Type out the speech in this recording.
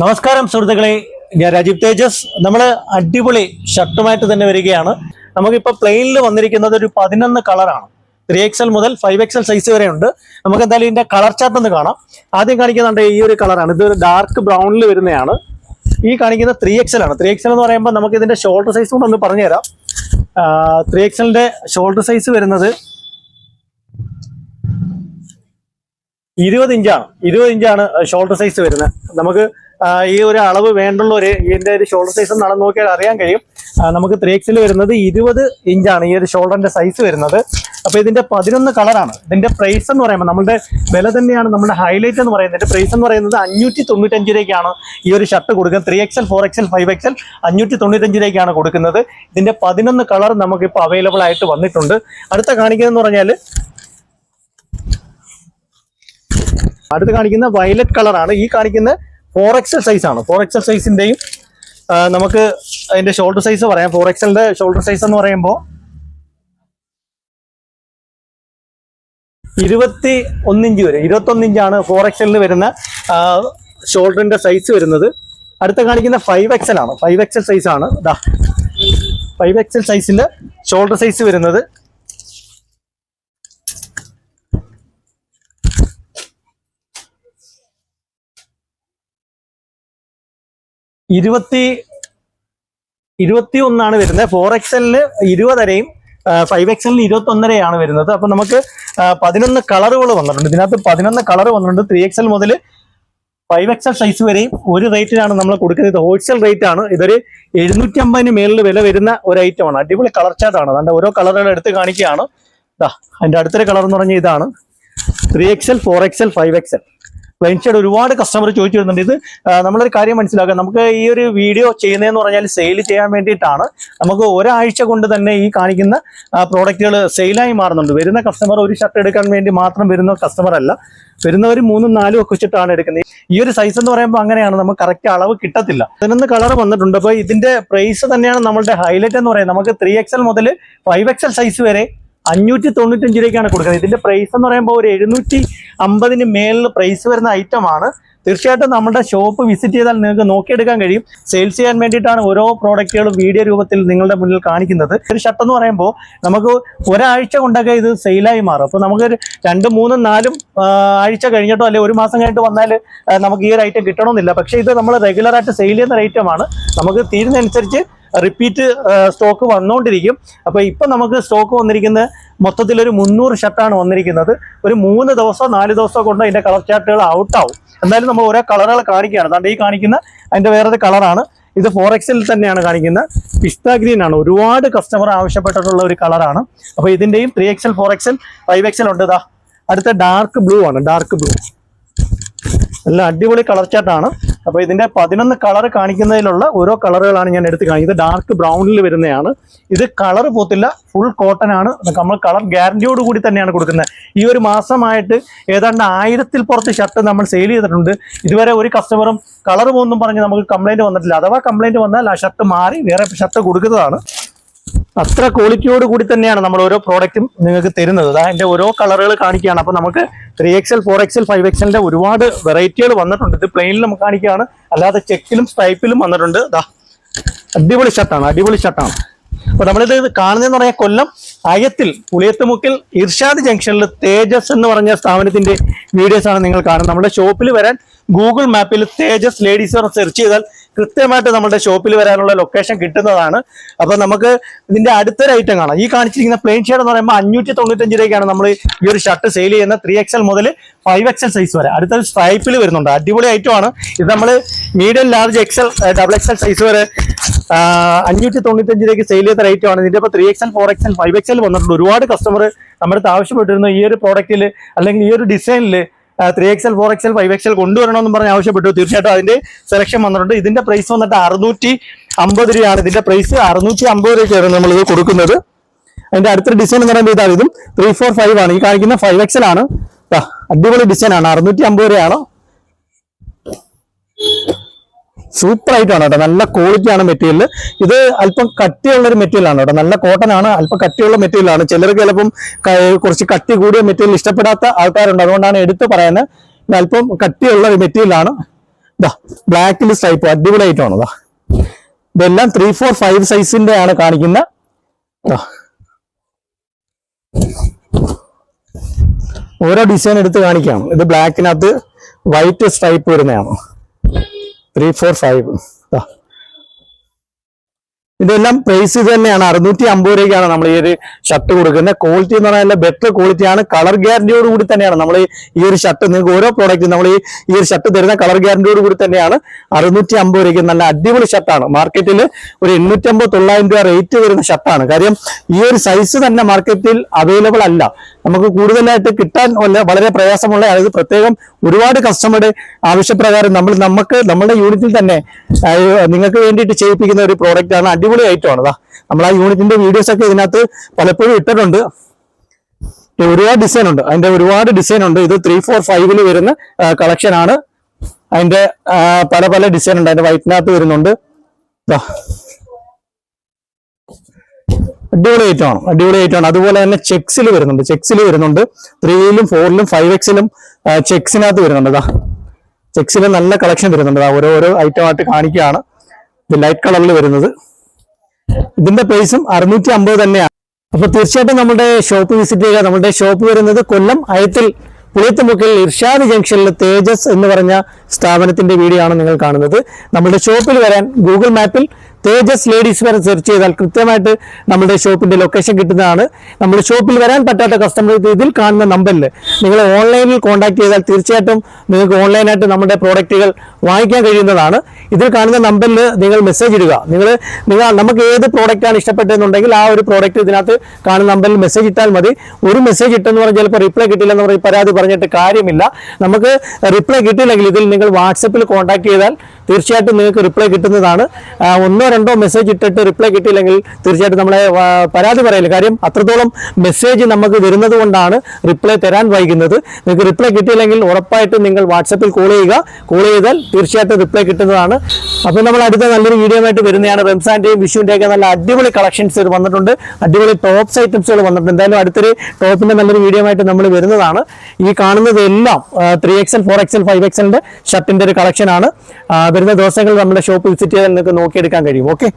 നമസ്കാരം സുഹൃത്തുക്കളെ. ഞാൻ രാജീവ് തേജസ്. നമ്മൾ അടിപൊളി ഷർട്ടുമായിട്ട് തന്നെ വരികയാണ്. നമുക്കിപ്പോൾ പ്ലെയിനിൽ വന്നിരിക്കുന്നത് ഒരു പതിനൊന്ന് കളറാണ് ത്രീ എക്സൽ മുതൽ ഫൈവ് എക്സൽ സൈസ് വരെ ഉണ്ട്. നമുക്ക് എന്തായാലും ഇതിന്റെ കളർ ചാർട്ട് ഒന്ന് കാണാം. ആദ്യം കാണിക്കുന്നുണ്ട് ഈ ഒരു കളറാണ് ഇത് ഒരു ഡാർക്ക് ബ്രൗണിൽ വരുന്നതാണ്. ഈ കാണിക്കുന്ന ത്രീ എക്സൽ ആണ്. ത്രീ എക്സൽ എന്ന് പറയുമ്പോൾ നമുക്ക് ഇതിന്റെ ഷോൾഡർ സൈസ് കൊണ്ട് ഒന്ന് പറഞ്ഞുതരാം. ത്രീ എക്സലിന്റെ ഷോൾഡർ സൈസ് വരുന്നത് ഇരുപത് ഇഞ്ചാണ്. ഇരുപത് ഇഞ്ചാണ് ഷോൾഡർ സൈസ് വരുന്നത്. നമുക്ക് ഈ ഒരു അളവ് വേണ്ടുള്ള ഒരു ഇതിന്റെ ഒരു ഷോൾഡർ സൈസ് ഒന്ന് നോക്കിയാൽ അറിയാൻ കഴിയും. നമുക്ക് ത്രീ എക്സിൽ വരുന്നത് ഇരുപത് ഇഞ്ചാണ് ഈ ഒരു ഷോൾഡറിന്റെ സൈസ് വരുന്നത്. അപ്പൊ ഇതിന്റെ പതിനൊന്ന് കളറാണ് ഇതിന്റെ പ്രൈസ് എന്ന് പറയുമ്പോൾ നമ്മുടെ വില തന്നെയാണ് നമ്മുടെ ഹൈലൈറ്റ് എന്ന് പറയുന്നത്. ഇതിന്റെ പ്രൈസ് എന്ന് പറയുന്നത് അഞ്ഞൂറ്റി തൊണ്ണൂറ്റഞ്ച് രൂപയ്ക്കാണ് ഈ ഒരു ഷർട്ട് കൊടുക്കുന്നത്. Three XL four XL five XL അഞ്ഞൂറ്റി തൊണ്ണൂറ്റഞ്ച് രൂപയ്ക്കാണ് കൊടുക്കുന്നത്. ഇതിന്റെ പതിനൊന്ന് കളർ നമുക്കിപ്പോൾ അവൈലബിൾ ആയിട്ട് വന്നിട്ടുണ്ട്. അടുത്ത കാണിക്കുന്നതെന്ന് പറഞ്ഞാൽ അടുത്ത് കാണിക്കുന്ന വയലറ്റ് കളറാണ് ഈ കാണിക്കുന്ന ഫോർ എക്സൽ ആണ്. ഫോർ എക്സൽ സൈസിന്റെയും നമുക്ക് അതിന്റെ ഷോൾഡർ സൈസ് പറയാം. ഫോർ എക്സലിന്റെ ഷോൾഡർ സൈസ് എന്ന് പറയുമ്പോൾ ഇരുപത്തി ഒന്നിഞ്ച് വരെ. ഇരുപത്തി ഇഞ്ചാണ് ഫോർ എക്സലിന് വരുന്ന ഷോൾഡറിന്റെ സൈസ് വരുന്നത്. അടുത്ത കാണിക്കുന്ന ഫൈവ് എക്സൽ ആണ്. ഫൈവ് എക്സൽ സൈസ് ആണ്. ഇതാ ഫൈവ് എക്സൽ സൈസിന്റെ ഷോൾഡർ സൈസ് വരുന്നത് ഇരുപത്തി ഇരുപത്തി ഒന്നാണ് വരുന്നത് ഫോർ എക്സലിന് ഇരുപതരയും ഫൈവ് എക്സലിന് ഇരുപത്തി ഒന്നരയാണ് വരുന്നത്. അപ്പൊ നമുക്ക് പതിനൊന്ന് കളറുകൾ വന്നിട്ടുണ്ട്. ഇതിനകത്ത് പതിനൊന്ന് കളർ വന്നിട്ടുണ്ട്. ത്രീ എക്സൽ മുതൽ ഫൈവ് എക്സൽ സൈസ് വരെയും ഒരു റേറ്റിനാണ് നമ്മൾ കൊടുക്കുന്നത്. ഇത് ഹോൾസെയിൽ റേറ്റ് ആണ് ഇതൊരു എഴുന്നൂറ്റി അമ്പതിന് മേളിൽ വില വരുന്ന ഒരു ഐറ്റമാണ് അടിപൊളി കളർ ചാർട്ടാണ് അതുകൊണ്ട് ഓരോ കളറുകൾ എടുത്ത് കാണിക്കുകയാണ്. അതിന്റെ അടുത്തൊരു കളർ എന്ന് പറഞ്ഞാൽ ഇതാണ്. Three XL four XL five XL plain ഒരുപാട് കസ്റ്റമർ ചോദിച്ചു വരുന്നുണ്ട്. ഇത് നമ്മളൊരു കാര്യം മനസ്സിലാക്കാം നമുക്ക് ഈ ഒരു വീഡിയോ ചെയ്യുന്നതെന്ന് പറഞ്ഞാൽ സെയിൽ ചെയ്യാൻ വേണ്ടിയിട്ടാണ്. നമുക്ക് ഒരാഴ്ച കൊണ്ട് തന്നെ ഈ കാണിക്കുന്ന പ്രോഡക്റ്റുകൾ സെയിലായി മാറുന്നുണ്ട്. വരുന്ന കസ്റ്റമർ ഒരു ഷർട്ട് എടുക്കാൻ വേണ്ടി മാത്രം വരുന്ന കസ്റ്റമർ അല്ല. വരുന്നവർ മൂന്നും നാലും ഒക്കെ വെച്ചിട്ടാണ് എടുക്കുന്നത്. ഈ ഒരു സൈസ് എന്ന് പറയുമ്പോൾ അങ്ങനെയാണ്. നമുക്ക് കറക്റ്റ് അളവ് കിട്ടത്തില്ല. പതിനൊന്ന് കളർ വന്നിട്ടുണ്ട്. അപ്പോൾ ഇതിന്റെ പ്രൈസ് തന്നെയാണ് നമ്മളുടെ ഹൈലൈറ്റ് എന്ന് പറയുന്നത്. നമുക്ക് ത്രീ എക്സൽ മുതൽ ഫൈവ് എക്സൽ സൈസ് വരെ അഞ്ഞൂറ്റി തൊണ്ണൂറ്റഞ്ച് രൂപയ്ക്കാണ് കൊടുക്കുന്നത്. ഇതിന്റെ പ്രൈസ് എന്ന് പറയുമ്പോൾ ഒരു എഴുന്നൂറ്റി അമ്പതിന് മേളിൽ പ്രൈസ് വരുന്ന ഐറ്റമാണ് തീർച്ചയായിട്ടും നമ്മുടെ ഷോപ്പ് വിസിറ്റ് ചെയ്താൽ നിങ്ങൾക്ക് നോക്കിയെടുക്കാൻ കഴിയും. സെയിൽസ് ചെയ്യാൻ വേണ്ടിയിട്ടാണ് ഓരോ പ്രോഡക്റ്റുകളും വീഡിയോ രൂപത്തിൽ നിങ്ങളുടെ മുന്നിൽ കാണിക്കുന്നത്. ഒരു ഷർട്ട് എന്ന് പറയുമ്പോൾ നമുക്ക് ഒരാഴ്ച കൊണ്ടൊക്കെ ഇത് സെയിലായി മാറും. അപ്പോൾ നമുക്ക് രണ്ട് മൂന്നും നാലും ആഴ്ച കഴിഞ്ഞിട്ടോ അല്ലെങ്കിൽ ഒരു മാസം കഴിഞ്ഞിട്ട് വന്നാൽ നമുക്ക് ഈ ഒരു ഐറ്റം കിട്ടണമെന്നില്ല. പക്ഷേ ഇത് നമ്മൾ റെഗുലറായിട്ട് സെയിൽ ചെയ്യുന്ന ഒരു ഐറ്റമാണ് നമുക്ക് തീരുന്നതനുസരിച്ച് റിപ്പീറ്റ് സ്റ്റോക്ക് വന്നുകൊണ്ടിരിക്കും അപ്പോൾ ഇപ്പം നമുക്ക് സ്റ്റോക്ക് വന്നിരിക്കുന്നത് മൊത്തത്തിൽ ഒരു മുന്നൂറ് ഷർട്ടാണ് വന്നിരിക്കുന്നത്. ഒരു മൂന്ന് ദിവസം നാല് ദിവസം കൊണ്ട് അതിന്റെ കളർ ചാർട്ടുകൾ ഔട്ടാവും എന്തായാലും നമ്മൾ ഓരോ കളറുകൾ കാണിക്കുകയാണ്. അതുകൊണ്ട് ഈ കാണിക്കുന്ന അതിന്റെ വേറൊരു കളറാണ് ഇത് ഫോർ എക്സിൽ തന്നെയാണ് കാണിക്കുന്നത്. പിസ്ത ഗ്രീൻ ആണ്. ഒരുപാട് കസ്റ്റമർ ആവശ്യപ്പെട്ടിട്ടുള്ള ഒരു കളറാണ് അപ്പോൾ ഇതിന്റെയും three XL four XL five XL ഉണ്ട് ഇതാ അടുത്ത ഡാർക്ക് ബ്ലൂ ആണ്. ഡാർക്ക് ബ്ലൂ നല്ല അടിപൊളി കളർ ചാർട്ടാണ് അപ്പോൾ ഇതിന്റെ പതിനൊന്ന് കളർ കാണിക്കുന്നതിലുള്ള ഓരോ കളറുകളാണ് ഞാൻ എടുത്ത് കാണിക്കുന്നത്. ഡാർക്ക് ബ്രൗണിൽ വരുന്നതാണ്. ഇത് കളർ പോത്തില്ല ഫുൾ കോട്ടൺ ആണ്. നമ്മൾ കളർ ഗ്യാരണ്ടിയോട് കൂടി തന്നെയാണ് കൊടുക്കുന്നത്. ഈ ഒരു മാസമായിട്ട് ഏതാണ്ട് ആയിരത്തിൽ പുറത്ത് ഷർട്ട് നമ്മൾ സെയിൽ ചെയ്തിട്ടുണ്ട്. ഇതുവരെ ഒരു കസ്റ്റമറും കളർ പോകുന്നും പറഞ്ഞ് നമുക്ക് കംപ്ലൈന്റ് വന്നിട്ടില്ല. അഥവാ കംപ്ലൈന്റ് വന്നാൽ ആ ഷർട്ട് മാറി വേറെ ഷർട്ട് കൊടുക്കുന്നതാണ്. അത്ര ക്വാളിറ്റിയോട് കൂടി തന്നെയാണ് നമ്മൾ ഓരോ പ്രോഡക്റ്റും നിങ്ങൾക്ക് തരുന്നത്. അതാ അതിന്റെ ഓരോ കളറുകൾ കാണിക്കുകയാണ്. അപ്പൊ നമുക്ക് three XL four XL five എക്സലിന്റെ ഒരുപാട് വെറൈറ്റികൾ വന്നിട്ടുണ്ട്. ഇത് പ്ലെയിനിൽ നമുക്ക് കാണിക്കുകയാണ്. അല്ലാതെ ചെക്കിലും സ്ട്രൈപ്പിലും വന്നിട്ടുണ്ട്. ദാ അടിപൊളി ഷർട്ടാണ് അടിപൊളി ഷർട്ടാണ് അപ്പൊ നമ്മളിത് കാണുന്നതെന്ന് പറഞ്ഞാൽ കൊല്ലം അയത്തിൽ പുളിയത്തുമുക്കിൽ ഇർഷാദ് ജംഗ്ഷനിൽ തേജസ് എന്ന് പറഞ്ഞ സ്ഥാപനത്തിന്റെ വീഡിയോസ് ആണ് നിങ്ങൾ കാണുന്നത്. നമ്മുടെ ഷോപ്പിൽ വരാൻ ഗൂഗിൾ മാപ്പിൽ തേജസ് ലേഡീസ് സെർച്ച് ചെയ്താൽ കൃത്യമായിട്ട് നമ്മുടെ ഷോപ്പിൽ വരാനുള്ള ലൊക്കേഷൻ കിട്ടുന്നതാണ്. അപ്പൊ നമുക്ക് ഇതിന്റെ അടുത്തൊരു ഐറ്റം കാണാം. ഈ കാണിച്ചിരിക്കുന്ന പ്ലെയിൻ ഷർട്ട് എന്ന് പറയുമ്പോൾ അഞ്ഞൂറ്റി തൊണ്ണൂറ്റഞ്ച് രൂപയ്ക്കാണ് നമ്മൾ ഈ ഒരു ഷർട്ട് സെയിൽ ചെയ്യുന്ന ത്രീ എക്സൽ മുതൽ ഫൈവ് എക്സൽ സൈസ് വരെ. അടുത്തൊരു സ്ട്രൈപ്പിൽ വരുന്നുണ്ട്. അടിപൊളി ഐറ്റം ആണ്. ഇത് നമ്മൾ medium large XL double XL size വരെ അഞ്ഞൂറ്റി തൊണ്ണൂറ്റഞ്ച് രൂപയ്ക്ക് സെയിൽ ചെയ്ത റേറ്റ് ആണ്. ഇതിന്റെ ഇപ്പോൾ three XL four XL five XL വന്നിട്ടുണ്ട്. ഒരുപാട് കസ്റ്റമർ നമ്മുടെ അടുത്ത് ആവശ്യപ്പെട്ടിരുന്നു ഈ ഒരു പ്രോഡക്റ്റിൽ അല്ലെങ്കിൽ ഈ ഒരു ഡിസൈനിൽ three XL four XL five XL കൊണ്ടുവരണമെന്ന് പറഞ്ഞ് ആവശ്യപ്പെട്ടു. തീർച്ചയായിട്ടും അതിന്റെ സെലക്ഷൻ വന്നിട്ടുണ്ട്. ഇതിന്റെ പ്രൈസ് വന്നിട്ട് അറുന്നൂറ്റി അമ്പത് രൂപയാണ്. ഇതിന്റെ പ്രൈസ് അറുന്നൂറ്റി അമ്പത് രൂപയ്ക്കാണ് നമ്മൾ ഇത് കൊടുക്കുന്നത്. അതിന്റെ അടുത്ത ഡിസൈൻ എന്ന് പറയുമ്പോൾ ഇതാണ് ഇതും ത്രീ ഫോർ ഫൈവ് ആണ്. ഈ കാണിക്കുന്ന ഫൈവ് എക്സൽ ആണ്. അടിപൊളി ഡിസൈൻ ആണ്. അറുന്നൂറ്റി അമ്പത് രൂപയാണ്. സൂപ്പർ ആയിട്ടാണ് കേട്ടോ. നല്ല ക്വാളിറ്റി ആണ് മെറ്റീരിയൽ ഇത് അല്പം കട്ടിയുള്ള ഒരു മെറ്റീരിയൽ ആണ് കേട്ടോ. നല്ല കോട്ടൺ ആണ് അല്പം കട്ടിയുള്ള മെറ്റീരിയൽ ആണ്. ചിലർക്ക് ചിലപ്പം കുറച്ച് കട്ടി കൂടിയ മെറ്റീരിയൽ ഇഷ്ടപ്പെടാത്ത ആൾക്കാരുണ്ട്. അതുകൊണ്ടാണ് എടുത്ത് പറയുന്നത്. അല്പം കട്ടിയുള്ള ഒരു മെറ്റീരിയൽ ആണ്. ഇതാ ബ്ലാക്കിൽ സ്ട്രൈപ്പ് അടിപൊളിയായിട്ടാണ് ഇതാ ഇതെല്ലാം ത്രീ ഫോർ ഫൈവ് സൈസിന്റെ ആണ് കാണിക്കുന്ന. ഓരോ ഡിസൈൻ എടുത്ത് കാണിക്കാം. ഇത് ബ്ലാക്കിനകത്ത് വൈറ്റ് സ്ട്രൈപ്പ് വരുന്നതാണ്. ത്രീ ഫോർ ഫൈവ് ഇതെല്ലാം പ്രൈസ് തന്നെയാണ്. അറുന്നൂറ്റി അമ്പത് രൂപയ്ക്കാണ് നമ്മൾ ഈ ഒരു ഷർട്ട് കൊടുക്കുന്നത്. ക്വാളിറ്റി എന്ന് പറഞ്ഞാൽ ബെറ്റർ ക്വാളിറ്റിയാണ് കളർ ഗ്യാരണ്ടിയോട് കൂടി തന്നെയാണ് നമ്മൾ ഈ ഒരു ഷർട്ട് നിങ്ങൾക്ക് ഓരോ പ്രോഡക്റ്റും നമ്മൾ ഈ ഈ ഒരു ഷർട്ട് തരുന്ന കളർ ഗ്യാരണ്ടിയോട് കൂടി തന്നെയാണ്. അറുന്നൂറ്റി അമ്പത് രൂപയ്ക്ക് നല്ല അടിപൊളി ഷർട്ടാണ് മാർക്കറ്റിൽ ഒരു എണ്ണൂറ്റമ്പത് തൊള്ളായിരം രൂപ റേറ്റ് വരുന്ന ഷർട്ടാണ് കാര്യം ഈ ഒരു സൈസ് തന്നെ മാർക്കറ്റിൽ അവൈലബിൾ അല്ല. നമുക്ക് കൂടുതലായിട്ട് കിട്ടാൻ വളരെ പ്രയാസമുള്ള അതായത് പ്രത്യേകം ഒരുപാട് കസ്റ്റമറുടെ ആവശ്യപ്രകാരം നമ്മൾ നമുക്ക് നമ്മുടെ യൂണിറ്റിൽ തന്നെ നിങ്ങൾക്ക് വേണ്ടിയിട്ട് ചെയ്യിപ്പിക്കുന്ന ഒരു പ്രോഡക്റ്റാണ് അടിപൊളി ഐറ്റം ആണ് ദാ നമ്മൾ ആ യൂണിറ്റിന്റെ വീഡിയോസ് ഒക്കെ ഇതിനകത്ത് പലപ്പോഴും ഇട്ടിട്ടുണ്ട്. ഒരുപാട് ഡിസൈൻ ഉണ്ട്. അതിന്റെ ഒരുപാട് ഡിസൈൻ ഉണ്ട്. ഇത് ത്രീ ഫോർ ഫൈവിൽ വരുന്ന കളക്ഷൻ ആണ്. അതിന്റെ പല പല ഡിസൈൻ ഉണ്ട്. അതിന്റെ വൈറ്റിനകത്ത് വരുന്നുണ്ട്. അടിപൊളി ഐറ്റം ആണ് അടിപൊളി ഐറ്റം ആണ് അതുപോലെ തന്നെ ചെക്സിൽ വരുന്നുണ്ട്. ചെക്സിൽ വരുന്നുണ്ട് ത്രീയിലും ഫോറിലും ഫൈവ് എക്സിലും ചെക്സിനകത്ത് വരുന്നുണ്ട്. ഇതാ ചെക്സിൽ നല്ല കളക്ഷൻ വരുന്നുണ്ട്. ഓരോരോ ഓരോ ഓരോ ഐറ്റം ആയിട്ട് കാണിക്കുകയാണ്. ഇത് ലൈറ്റ് കളറിൽ വരുന്നത്. ഇതിന്റെ പ്രൈസും അറുന്നൂറ്റി അമ്പത് തന്നെയാണ്. അപ്പൊ തീർച്ചയായിട്ടും നമ്മുടെ ഷോപ്പ് വിസിറ്റ് ചെയ്യുക. നമ്മുടെ ഷോപ്പ് വരുന്നത് കൊല്ലം അയത്തിൽ പുളിയത്തുമുക്കിൽ ഇർഷാദ് ജംഗ്ഷനിൽ തേജസ് എന്ന് പറഞ്ഞ സ്ഥാപനത്തിന്റെ വീഡിയോ ആണ് നിങ്ങൾ കാണുന്നത്. നമ്മുടെ ഷോപ്പിൽ വരാൻ ഗൂഗിൾ മാപ്പിൽ തേജസ് ലേഡീസ് വരെ സെർച്ച് ചെയ്താൽ കൃത്യമായിട്ട് നമ്മുടെ ഷോപ്പിന്റെ ലൊക്കേഷൻ കിട്ടുന്നതാണ്. നമ്മുടെ ഷോപ്പിൽ വരാൻ പറ്റാത്ത കസ്റ്റമർ ഇതിൽ കാണുന്ന നമ്പറിൽ നിങ്ങൾ ഓൺലൈനിൽ കോൺടാക്ട് ചെയ്താൽ തീർച്ചയായിട്ടും നിങ്ങൾക്ക് ഓൺലൈനായിട്ട് നമ്മുടെ പ്രോഡക്റ്റുകൾ വാങ്ങിക്കാൻ കഴിയുന്നതാണ്. ഇതിൽ കാണുന്ന നമ്പറിൽ നിങ്ങൾ മെസ്സേജ് ഇടുക. നിങ്ങൾ നിങ്ങൾ നമുക്ക് ഏത് പ്രോഡക്റ്റാണ് ഇഷ്ടപ്പെട്ടതെന്നുണ്ടെങ്കിൽ ആ ഒരു പ്രോഡക്റ്റ് ഇതിനകത്ത് കാണുന്ന നമ്പറിൽ മെസ്സേജ് ഇട്ടാൽ മതി. ഒരു മെസ്സേജ് ഇട്ടെന്ന് പറഞ്ഞാൽ ചിലപ്പോൾ റിപ്ലൈ കിട്ടില്ലെന്ന് പറയും പരാതി പറഞ്ഞിട്ട് കാര്യമില്ല. നമുക്ക് റിപ്ലൈ കിട്ടിയില്ലെങ്കിൽ ഇതിൽ നിങ്ങൾ വാട്സപ്പിൽ കോൺടാക്ട് ചെയ്താൽ തീർച്ചയായിട്ടും നിങ്ങൾക്ക് റിപ്ലൈ കിട്ടുന്നതാണ്. ഒന്നോ രണ്ടോ മെസ്സേജ് ഇട്ടിട്ട് റിപ്ലൈ കിട്ടിയില്ലെങ്കിൽ തീർച്ചയായിട്ടും നമ്മളെ പരാതി പറയില്ല കാര്യം അത്രത്തോളം മെസ്സേജ് നമുക്ക് വരുന്നത് കൊണ്ടാണ് റിപ്ലൈ തരാൻ വൈകുന്നത്. നിങ്ങൾക്ക് റിപ്ലൈ കിട്ടിയില്ലെങ്കിൽ ഉറപ്പായിട്ടും നിങ്ങൾ വാട്സപ്പിൽ കോൾ ചെയ്യുക. കോൾ ചെയ്താൽ തീർച്ചയായിട്ടും റിപ്ലൈ കിട്ടുന്നതാണ്. അപ്പോൾ നമ്മൾ അടുത്ത നല്ലൊരു വീഡിയോ ആയിട്ട് വരുന്നതാണ്. റംസാന്റെയും വിഷുവിന്റെയൊക്കെ നല്ല അടിപൊളി കളക്ഷൻസ് വന്നിട്ടുണ്ട്. അടിപൊളി ടോപ്സ് ഐറ്റംസുകൾ വന്നിട്ടുണ്ട്. എന്തായാലും അടുത്തൊരു ടോപ്പിന്റെ നല്ലൊരു വീഡിയോ ആയിട്ട് നമ്മൾ വരുന്നതാണ്. ഈ കാണുന്നത് എല്ലാം three XL four XL five എക്സലിന്റെ ഷർട്ടിന്റെ ഒരു കളക്ഷനാണ് വരുന്ന ദിവസങ്ങളിൽ നമ്മുടെ ഷോപ്പ് വിസിറ്റ് ചെയ്താൽ നിങ്ങൾക്ക് നോക്കിയെടുക്കാൻ കഴിയും. ഓക്കെ